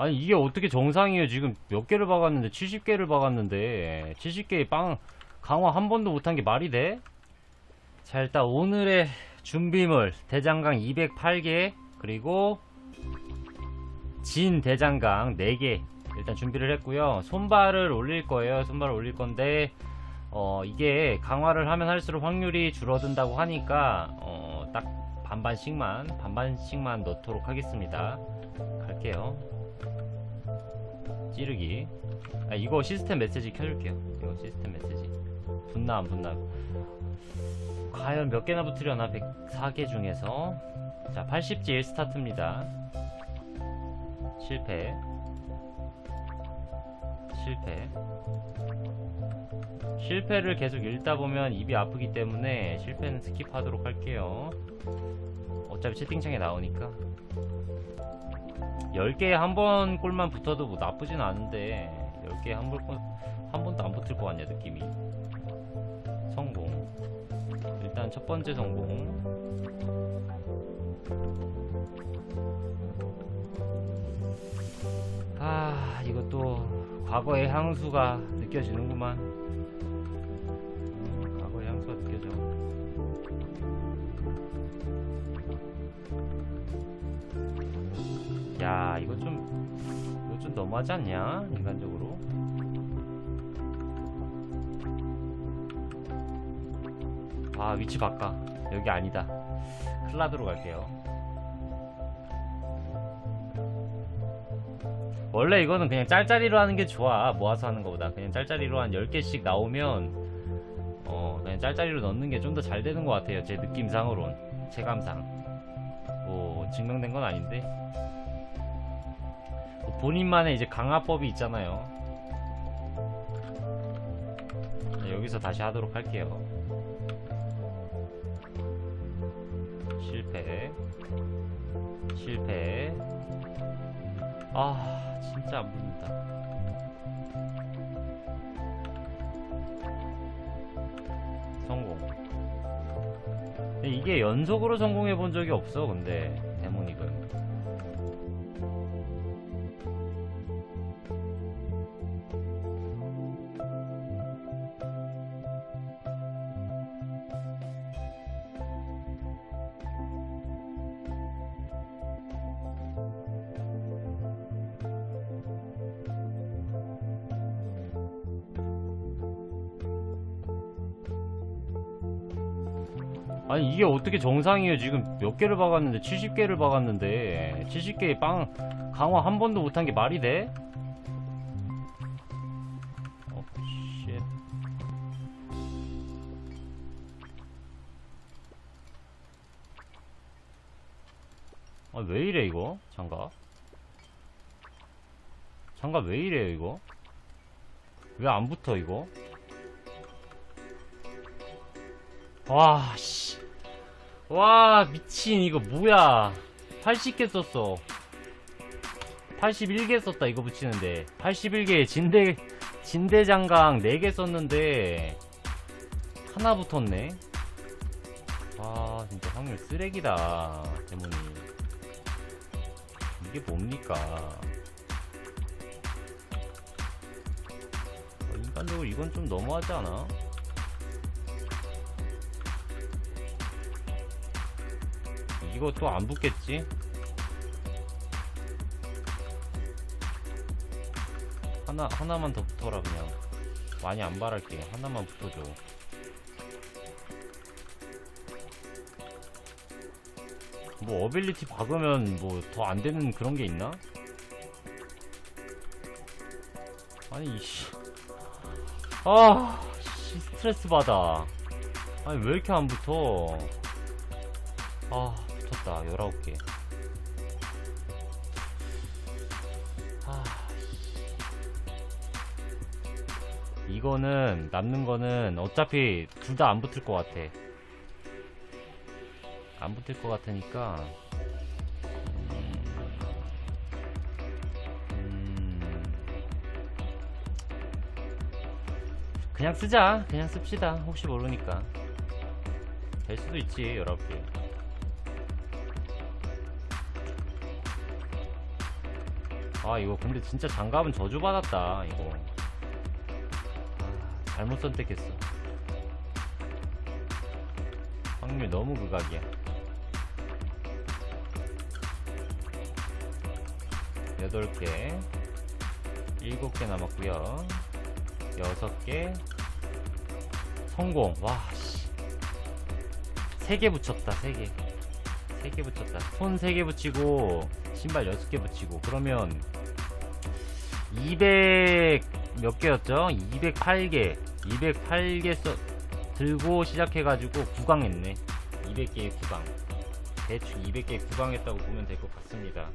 아니 이게 어떻게 정상이에요? 지금 몇 개를 박았는데 70개를 박았는데. 70개의 빵 강화 한 번도 못한 게 말이 돼? 자 일단 오늘의 준비물 대장강 208개 그리고 진 대장강 4개 일단 준비를 했고요. 손발을 올릴 거예요. 손발을 올릴 건데 어 이게 강화를 하면 할수록 확률이 줄어든다고 하니까 어 딱 반반씩만 반반씩만 넣도록 하겠습니다. 갈게요 찌르기. 아, 이거 시스템 메시지 켜줄게요. 이거 시스템 메시지. 붙나 안 붙나. 과연 몇 개나 붙으려나? 104개 중에서. 자 80질 스타트입니다. 실패. 실패 실패를 계속 읽다 보면 입이 아프기 때문에 실패는 스킵하도록 할게요. 어차피 채팅창에 나오니까. 10개에 한 번 꼴만 붙어도 뭐 나쁘진 않은데 10개에 한, 번, 한 번도 안 붙을 것 같냐 느낌이. 성공. 일단 첫 번째 성공. 아 이것도 과거의 향수가 느껴지는구만 야 이거 좀 이거 좀 너무하지 않냐 인간적으로? 아 위치 바꿔. 여기 아니다. 클라드로 갈게요. 원래 이거는 그냥 짤짤이로 하는 게 좋아. 모아서 하는 것보다. 그냥 짤짤이로 한 10개씩 나오면 어 그냥 짤짤이로 넣는 게 좀 더 잘 되는 것 같아요. 제 느낌상으론. 체감상. 뭐 증명된 건 아닌데. 뭐 본인만의 이제 강화법이 있잖아요. 네, 여기서 다시 하도록 할게요. 실패. 실패. 아 진짜 안 붙는다. 성공. 이게 연속으로 성공해 본 적이 없어 근데 아니 이게 어떻게 정상이에요 지금 몇 개를 박았는데 70개를 박았는데 70개의 빵 강화 한 번도 못한 게 말이 돼? 어, 쉣. 아, 왜 이래, 이거? 장갑? 장갑 왜 이래요, 이거? 왜 안 붙어, 이거? 와, 씨. 와, 미친, 이거 뭐야. 80개 썼어. 81개 썼다, 이거 붙이는데. 81개에 진대, 진대장강 4개 썼는데, 하나 붙었네. 와, 진짜 확률 쓰레기다, 데모니. 이게 뭡니까? 어, 인간적으로 이건 좀 너무하지 않아? 이거 또 안 붙겠지? 하나, 하나만 더 붙어라, 그냥. 많이 안 바랄게. 하나만 붙어줘. 뭐, 어빌리티 박으면 뭐, 더 안 되는 그런 게 있나? 아니, 이씨. 아, 씨, 스트레스 받아. 아니, 왜 이렇게 안 붙어? 아, 붙었다. 19개. 아, 이거는, 남는 거는 어차피 둘 다 안 붙을 것 같아. 안 붙을 것 같으니까. 음, 그냥 쓰자. 그냥 씁시다. 혹시 모르니까. 될 수도 있지, 19개. 아 이거 근데 진짜 장갑은 저주받았다 이거. 아, 잘못 선택했어. 확률 너무 극악이야. 8개 7개 남았고요. 6개. 성공. 와 씨. 3개 붙였다 3개 3개 붙였다. 손 3개 붙이고 신발 6개 붙이고. 그러면 200 몇 개였죠? 208개. 208개 써, 들고 시작해가지고 구강했네. 200개의 구강. 대충 200개 구강했다고 보면 될 것 같습니다